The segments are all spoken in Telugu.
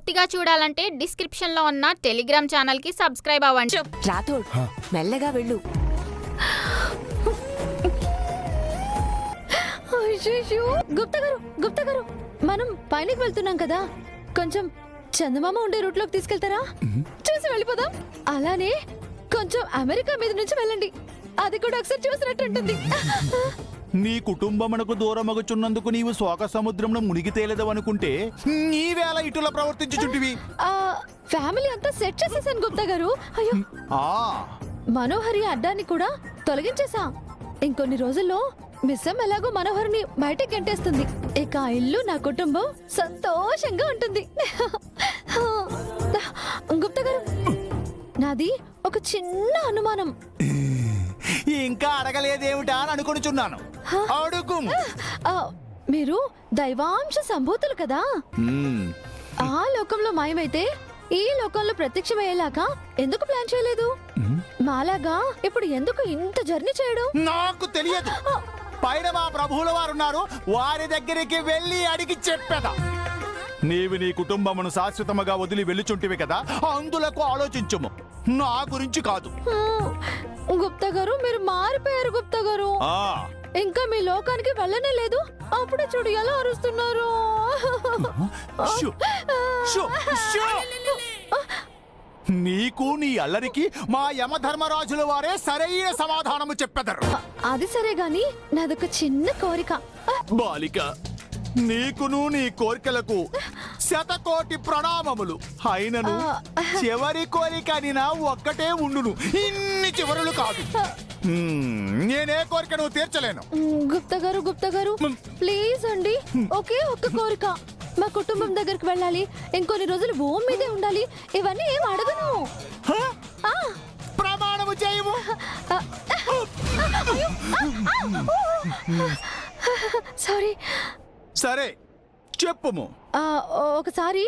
పూర్తిగా చూడాలంటే డిస్క్రిప్షన్లో ఉన్న టెలిగ్రామ్ ఛానల్కి సబ్స్క్రైబ్ అవ్వండి. రాథోడ్ మెల్లగా వెళ్ళు. అయ్యయ్యో, గుప్తా గారు గుప్తా గారు మనం పైనకి వెళ్తున్నాం కదా. కొంచెం చందమామ ఉండే రూట్లోకి తీసుకెళ్తారా చూసి వెళ్ళిపోదాం. అలానే కొంచెం అమెరికా మీద నుంచి వెళ్ళండి. అది కూడా ఒకసారి చూసినట్టు ఉంటుంది నీ కుటుంబమునకు దూరమగుచున్నందుకు నీవు శోక సముద్రంలో మునిగి తేలేదవనుకుంటే నీవేళ ఇటుల ప్రవర్తించుచుంటివి. ఆ, ఫ్యామిలీ అంతా సెట్ చేసేసాను గుప్తా గారు. అయ్యో. ఆ. మనోహరి అడ్డాన్ని కూడా తొలగించేసా ఇంకొన్ని రోజుల్లో మిస్సం ఎలాగో మనోహరిని బయటకి గంటేస్తుంది. ఇక ఆ ఇల్లు నా కుటుంబం సంతోషంగా ఉంటుంది. గుప్తా గారు నాది ఒక చిన్న అనుమానం. ఇంకా అడగలేదేమిటా అని అనుకొనిచున్నాను. అడుగు. ఆ, మీరు దైవాంశ సంభూతులు కదా? మ్మ్. ఆ లోకంలో మాయమైతే ఈ లోకంలో ప్రత్యక్షమయ్యేలాగా ఎందుకు ప్లాన్ చేయలేదు? మాలాగా ఇప్పుడు ఎందుకు ఇంత జర్నీ చేయడం? నాకు తెలియదు. పైన మా ప్రభువుల వారు ఉన్నారు వారి దగ్గరికి వెళ్ళి అడిగి చెప్పేదా నీవు నీ కుటుంబమును శాశ్వతముగా వదిలి వెళ్ళుచుంటివి కదా అందులకు ఆలోచించుము. నా గురించి కాదు. గుప్తా గారు మీరు మారిపోయారు గుప్తా గారు. ఇంకా మీ లోకానికి వెళ్ళనే లేదు. అప్పుడే చూడు ఎలా అరుస్తున్నారు. నీకు నీ అల్లరికి మా యమధర్మరాజుల వారే సరైన సమాధానము చెప్పెదరు. అది సరే గాని నాదొక చిన్న కోరిక. బాలిక నీకును నీ కోరికలకు శతకోటి ప్రణామములు అయినను చివరి కోరిక నా ఒక్కటే ఉండును ఇన్ని చివరులు కాదు నేనే కోరిక నువ్వు తీర్చలేను మ్, గుప్తా గారు గుప్తా గారు ప్లీజ్ అండి ఒకే ఒక్క కోరిక మా కుటుంబం దగ్గరికి వెళ్ళాలి ఇంకొన్ని రోజులు భూమి మీదే ఉండాలి ఇవన్నీ ఏం అడగను ప్రమాణము చేయము సారీ సరే చెప్పుము. ఆ, ఒకసారి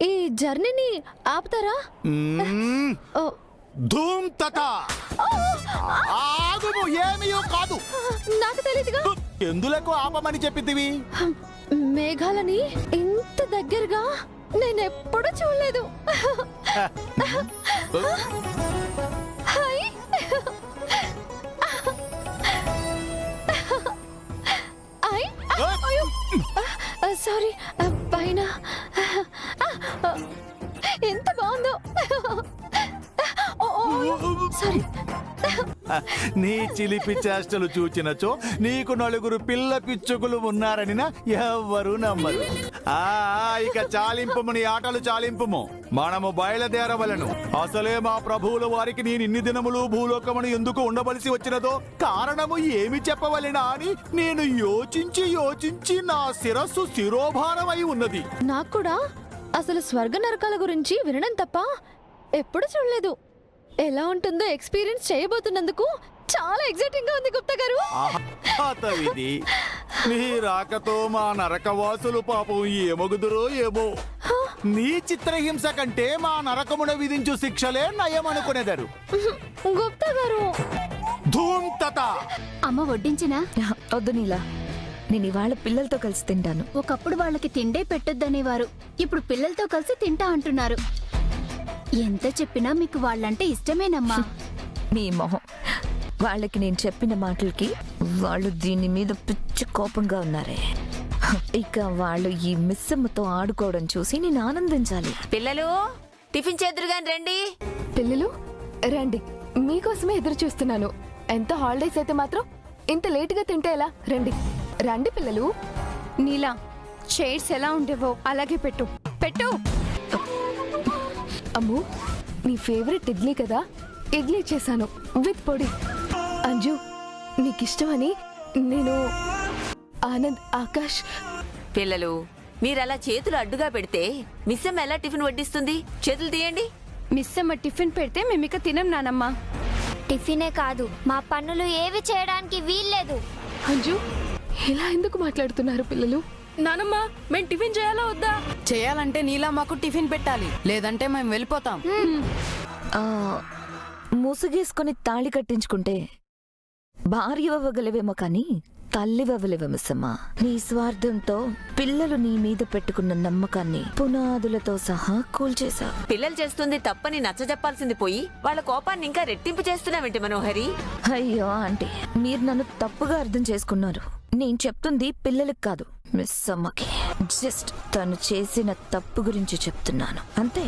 ఈ జర్నీని ఆపుతారా? మ్మ్. ఓ, ధూమ్ తత ఆగుము ఏమీయో కాదు. నాకు తెలియదుగా ఎందులకు ఆపమని చెప్పితివి? మేఘాలని ఇంత దగ్గరగా నేను ఎప్పుడు చూడలేదు సారీ పైన. ఎంత బాగుందో. సారీ. నీ చిలిపి చేష్టలు చూచినచో నీకు నలుగురు పిల్ల పిచ్చుకులు ఉన్నారని ఎవ్వరూ నమ్మరు. ఆ ఇక చాలింపుము నీ ఆటలు చాలింపుము. మనము బయలుదేరవలను. అసలే మా ప్రభువుల వారికి నేను ఇన్ని దినములు భూలోకమును ఎందుకు ఉండవలసి వచ్చినదో కారణము ఏమి చెప్పవలెనా అని నేను యోచించి యోచించి నా శిరస్సు శిరోభారమై ఉన్నది. నాకు కూడా అసలు స్వర్గ నరకాల గురించి వినడం తప్ప ఎప్పుడు చూడలేదు. ఎలా ఉంటుందో ఎక్స్పీరియన్స్ చేయబోతున్నందుకు చాలా ఎక్సైటింగ్గా ఉంది గుప్తా గారు. అతవిది. నీ రాకతో మా నరకవాసులు పాపం ఏమగుదురో ఏమో. నీ చిత్రహింస కంటే మా నరకమున విధించు శిక్షలే నయమనుకునేదారు. గుప్తా గారు. ధూమ్ తత అమ్మ వడ్డించినా? వద్దు నీలా. నేను ఇవాళ పిల్లలతో కలిసి తింటాను. ఒకప్పుడు వాళ్ళకి తిండే పెట్టొద్దనేవారు. ఇప్పుడు పిల్లలతో కలిసి తింటా అంటున్నారు. ఎంత చెప్పినా మీకు వాళ్ళంటే ఇష్టమేనమ్మా. నీ మొహం. వాళ్ళకి నేను చెప్పిన మాటలకి వాళ్ళు దీని మీద పిచ్చి కోపంగా ఉన్నారే. ఇక వాళ్ళు ఈ మిస్సమ్మతో ఆడుకోవడం చూసి నేను ఆనందించాలి. పిల్లలు టిఫిన్ చేద్దరుగాని రండి. పిల్లలు రండి. మీకోసమే ఎదురు చూస్తున్నాను. ఎంత హాలిడేస్ అయితే మాత్రం ఇంత లేటుగా తింటే ఎలా? రండి. రండి పిల్లలు. నీలా చైర్స్ ఎలా ఉండేవో అలాగే పెట్టు. పెట్టు! అమ్ము నీ ఫేవరెట్ ఇడ్లీ కదా? ఇడ్లీ చేశాను విత్ పొడి. అంజు నీకిష్టమని నేను ఆనంద్ ఆకాష్. పిల్లలు మీరు అలా చేతులు అడ్డుగా పెడితే మిస్సమ్మ ఎలా టిఫిన్ వడ్డిస్తుంది? చేతులు తీయండి. మిస్ అమ్మ టిఫిన్ పెడితే మేమిక తినం నానమ్మా. టిఫినే కాదు మా పనులు ఏవి చేయడానికి వీల్లేదు. అంజు ఇలా ఎందుకు మాట్లాడుతున్నారు పిల్లలు? నానమ్మ మేము టిఫిన్ చేయాలా వద్దా? చేయాలంటే నీలా మాకు టిఫిన్ పెట్టాలి. లేదంటే మేము వెళ్ళిపోతాం. ఆ, ముసుగేసుకొని తాళి కట్టించుకుంటే భార్య అవ్వగలవేమో కానీ తల్లివవలేవ మిస్సమ్మ నీ స్వార్థంతో పిల్లలు నీ మీద పెట్టుకున్న నమ్మకాన్ని పునాదులతో సహా కూల్చేశావు పిల్లలు చేస్తుంది తప్పని నచ్చజెప్పాల్సింది పోయి వాళ్ళ కోపాన్ని ఇంకా రెట్టింపు చేస్తున్నావేంటి మనోహరి? అయ్యో ఆంటీ మీరు నన్ను తప్పుగా అర్థం చేసుకున్నారు. నేను చెప్తుంది పిల్లలకు కాదు మిస్ అమ్మకి. జస్ట్ తను చేసిన తప్పు గురించి చెప్తున్నాను. అంతే?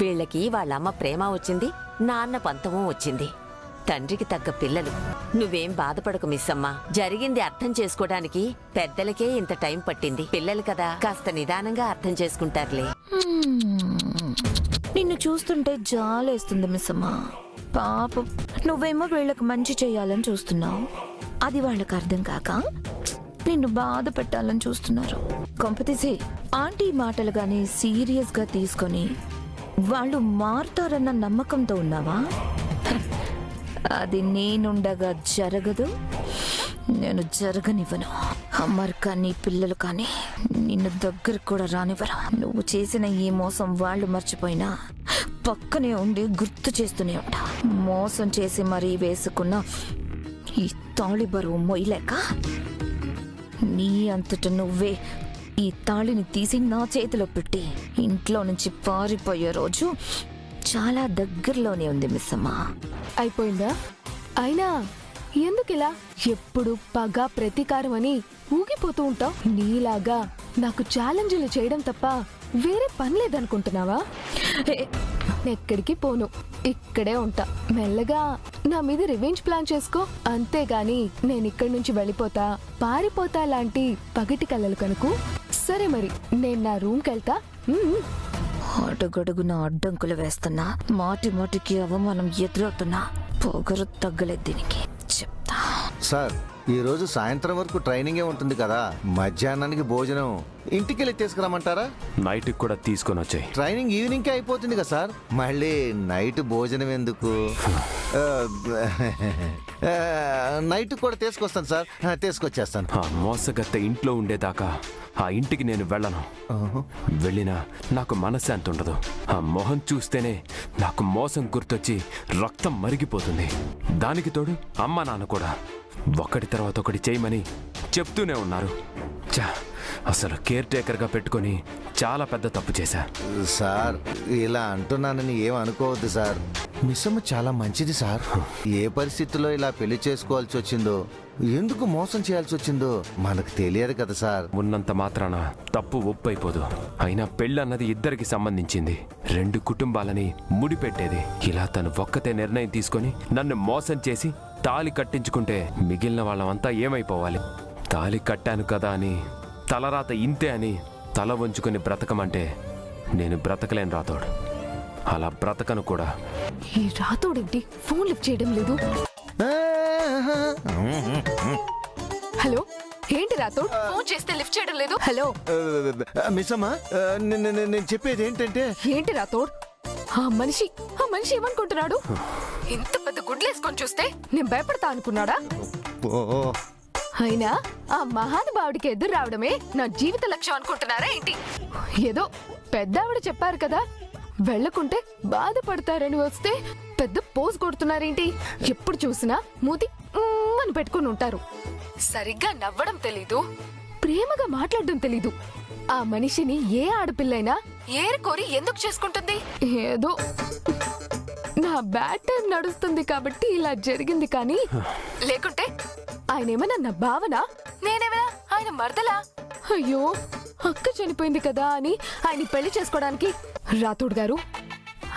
వీళ్ళకి వాళ్ళమ్మ ప్రేమ వచ్చింది నాన్న పంతము వచ్చింది. తండ్రికి తగ్గ పిల్లలు. నువ్వేం బాధపడకు మిస్సమ్మా. జరిగింది అర్థం చేసుకోవడానికి పెద్దలకే ఇంత టైం పట్టింది. పిల్లలు కదా కాస్త నిదానంగా అర్థం చేసుకుంటారులే. నిన్ను చూస్తుంటే జాలేస్తుంది మిస్ అమ్మ పాపం నువ్వేమో వీళ్ళకి మంచి చేయాలని చూస్తున్నావు. అది వాళ్ళకి అర్థం కాక నిన్ను బాధ పెట్టాలని చూస్తున్నారు. కొంపతీసి ఆంటీ మాటలు గాని సీరియస్గా తీసుకొని వాళ్ళు మారుతారన్న నమ్మకంతో ఉన్నావా? అది నేనుండగా జరగదు. నేను జరగనివ్వను. అమ్మర్ కానీ పిల్లలు కానీ నిన్ను దగ్గరకు కూడా రానివ్వరు. నువ్వు చేసిన ఈ మోసం వాళ్ళు మర్చిపోయినా పక్కనే ఉండి గుర్తు చేస్తూనే ఉంటా. మోసం చేసి మరీ వేసుకున్న ఈ తాళి బరువు మొయ్యలేక నీ అంతట నువ్వే ఈ తాళిని తీసి నా చేతిలో పెట్టి ఇంట్లో నుంచి పారిపోయే రోజు చాలా దగ్గరలోనే ఉంది మిస్ అమ్మా. అయిపోయిందా? అయినా ఎందుకిలా? ఎప్పుడు పగ ప్రతీకారం అని ఊగిపోతూ ఉంటావు? నీలాగా నాకు ఛాలెంజ్లు చేయడం తప్ప వేరే పని లేదనుకుంటున్నావా? ఎక్కడికి పోను. ఇక్కడే ఉంటా. మెల్లగా నా మీద రివెంజ్ ప్లాన్ చేసుకో. అంతేగాని నేను ఇక్కడి నుంచి వెళ్ళిపోతా. పారిపోతా లాంటి పగటి కలలు కనుకు. సరే మరి నేను నా రూమ్కి వెళ్తా. అడుగడుగున అడ్డంకులు వేస్తున్నా మాటి మాటికి అవమానం ఎదురవుతున్నా పొగరు తగ్గలేదు దీనికి. చెప్తా. సార్ ఈ రోజు సాయంత్రం వరకు ట్రైనింగే ఉంటుంది కదా. మధ్యాహ్నానికి భోజనం. ఇంటికి వెళ్ళి తీసుకురామంటారా నైట్కి కూడా తీసుకొని వచ్చాయి. ట్రైనింగ్ ఈవినింగ్కే అయిపోతుంది కదా సార్. మళ్ళీ నైట్ భోజనం ఎందుకు? నైట్ కూడా తీసుకొస్తాను సార్. తీసుకొచ్చేస్తాను. ఆ మోసగత్త ఇంట్లో ఉండేదాకా ఆ ఇంటికి నేను వెళ్ళను. వెళ్ళినా నాకు మనశ్శాంతి ఉండదు. ఆ మొహం చూస్తేనే నాకు మోసం గుర్తొచ్చి రక్తం మరిగిపోతుంది. దానికి తోడు అమ్మ నాన్న కూడా ఒకటి తర్వాత ఒకటి చేయమని చెప్తూనే ఉన్నారు. చా అసలు కేర్ టేకర్గా పెట్టుకొని చాలా పెద్ద తప్పు చేశా. సార్ ఇలా అంటున్నానని ఏం అనుకోవద్దు సార్. మిస్సమ్మ చాలా మంచిది సార్. ఏ పరిస్థితుల్లో ఇలా పెళ్ళి చేసుకోవాల్సి వచ్చిందో? ఎందుకు మోసం చేయాల్సి వచ్చిందో? మనకు తెలియదు కదా సార్. ఉన్నంత మాత్రాన తప్పు ఒప్పైపోదు. అయినా పెళ్ళన్నది ఇద్దరికి సంబంధించింది. రెండు కుటుంబాలని ముడిపెట్టేది. ఇలా తను ఒక్కతే నిర్ణయం తీసుకొని నన్ను మోసం చేసి తాలి కట్టించుకుంటే మిగిలిన వాళ్ళమంతా ఏమైపోవాలి? తాలి కట్టాను కదా అని తలరాత ఇంతే అని తల వంచుకొని బ్రతకమంటే నేను బ్రతకలేను రాతోడు అలా బ్రతకను కూడా ఈ రాతోడేంటి ఫోన్ లిఫ్ట్ చేయడం లేదు. హలో? ఏంటి రాతోడ్? ఫోన్ చేస్తే లిఫ్ట్ చేయడం లేదు? హలో? మిస్సమ్మ నేను నేను చెప్పేది ఏంటంటే ఏంటి రాతోడ్? ఆ మనిషి ఆ మనిషి ఏమనుకుంటున్నాడు? ఇంత పెద్ద గుడ్లేసుకొని చూస్తే నేను భయపడతా అనుకున్నాడా? అయినా ఆ మహానుభావుడికి ఎదురు రావడమే నా జీవిత లక్ష్యం అనుకుంటున్నారా ఏంటి? ఏదో పెద్ద ఆవిడ చెప్పారు కదా వెళ్ళకుంటే బాధపడతారని వస్తే పెద్ద పోజ్ కొడుతున్నారేంటి? ఎప్పుడు చూసినా మూతి అని పెట్టుకుని ఉంటారు. సరిగ్గా నవ్వడం తెలీదు ప్రేమగా మాట్లాడడం తెలీదు. ఆ మనిషిని ఏ ఆడపిల్లైనా ఏరుకోరి ఎందుకు చేసుకుంటుంది? ఏదో నా బ్యాడ్ టైం నడుస్తుంది కాబట్టి ఇలా జరిగింది కానీ లేకుంటే ఆయన ఏమన్నా నా భావన? నేనేమైనా ఆయన మరదలా? అయ్యో అక్క చనిపోయింది కదా అని ఆయన పెళ్ళి చేసుకోవడానికి రాథోడ్ గారు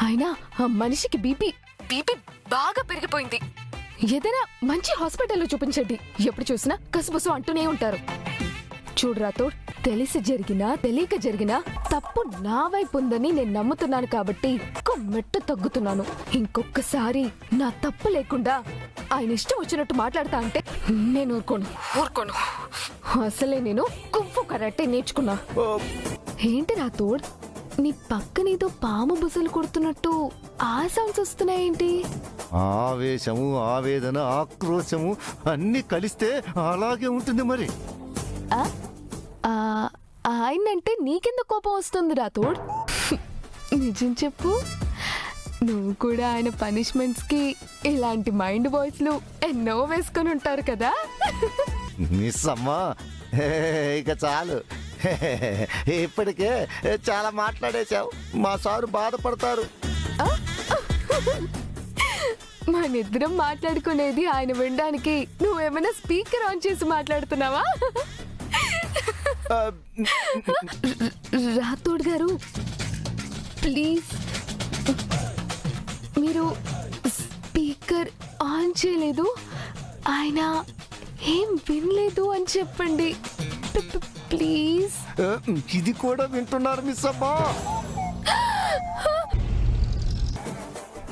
ఆయన ఆ మనిషికి బీపీ బీపీ బాగా పెరిగిపోయింది. ఏదైనా మంచి హాస్పిటల్లో చూపించండి. ఎప్పుడు చూసినా కసుబుసు అంటూనే ఉంటారు. చూడు రాథోడ్ తెలిసి జరిగినా తెలియక జరిగినా తప్పు నా వైపు ఉందని నేను నమ్ముతున్నాను కాబట్టి ఒక్క మెట్టు తగ్గుతున్నాను. ఇంకొకసారి నా తప్పు లేకుండా ఆయన ఇష్టం వచ్చినట్టు మాట్లాడతా అంటే నేను ఊరుకోను. ఊరుకోను. అసలే నేను కుంఫు కరాటే నేర్చుకున్నా. ఏంటి రాథోడ్? నీ పక్కనేదో పాము బుసలు కొడుతున్నట్టు ఆ సౌండ్స్ వస్తున్నాయేంటి? ఆవేశము ఆవేదన ఆక్రోశము అన్ని కలిస్తే అలాగే ఉంటుంది మరి. ఆ? ఆ, ఆయనంటే నీకెందుకు కోపం వస్తుంది రాథోడ్ నిజం చెప్పు. నువ్వు కూడా ఆయన పనిష్మెంట్స్కి ఇలాంటి మైండ్ వాయిస్లు ఎన్నో వేసుకొని ఉంటారు కదా. మిస్ అమ్మా. హే, ఇక చాలు. ఇప్పటికే చాలా మాట్లాడేశావు. మా సారు బాధపడతారు. మనిద్దరం మాట్లాడుకునేది ఆయన వినడానికి నువ్వేమైనా స్పీకర్ ఆన్ చేసి మాట్లాడుతున్నావా? ఆ, రాథోడ్ గారు ప్లీజ్. మీరు స్పీకర్ ఆన్ చేయలేదు ఆయన ఏం వినలేదు అని చెప్పండి. ప్లీజ్. ఇది కూడా వింటున్నారు మిస్ అమ్మా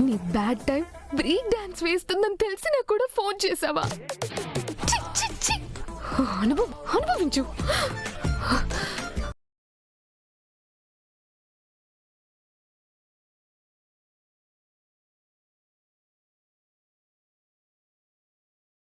నీ బ్యాడ్ టైం బ్రేక్ డాన్స్ వేస్తుందని తెలిసినా కూడా ఫోన్ చేసావా. అనుభవం అనుభవించు.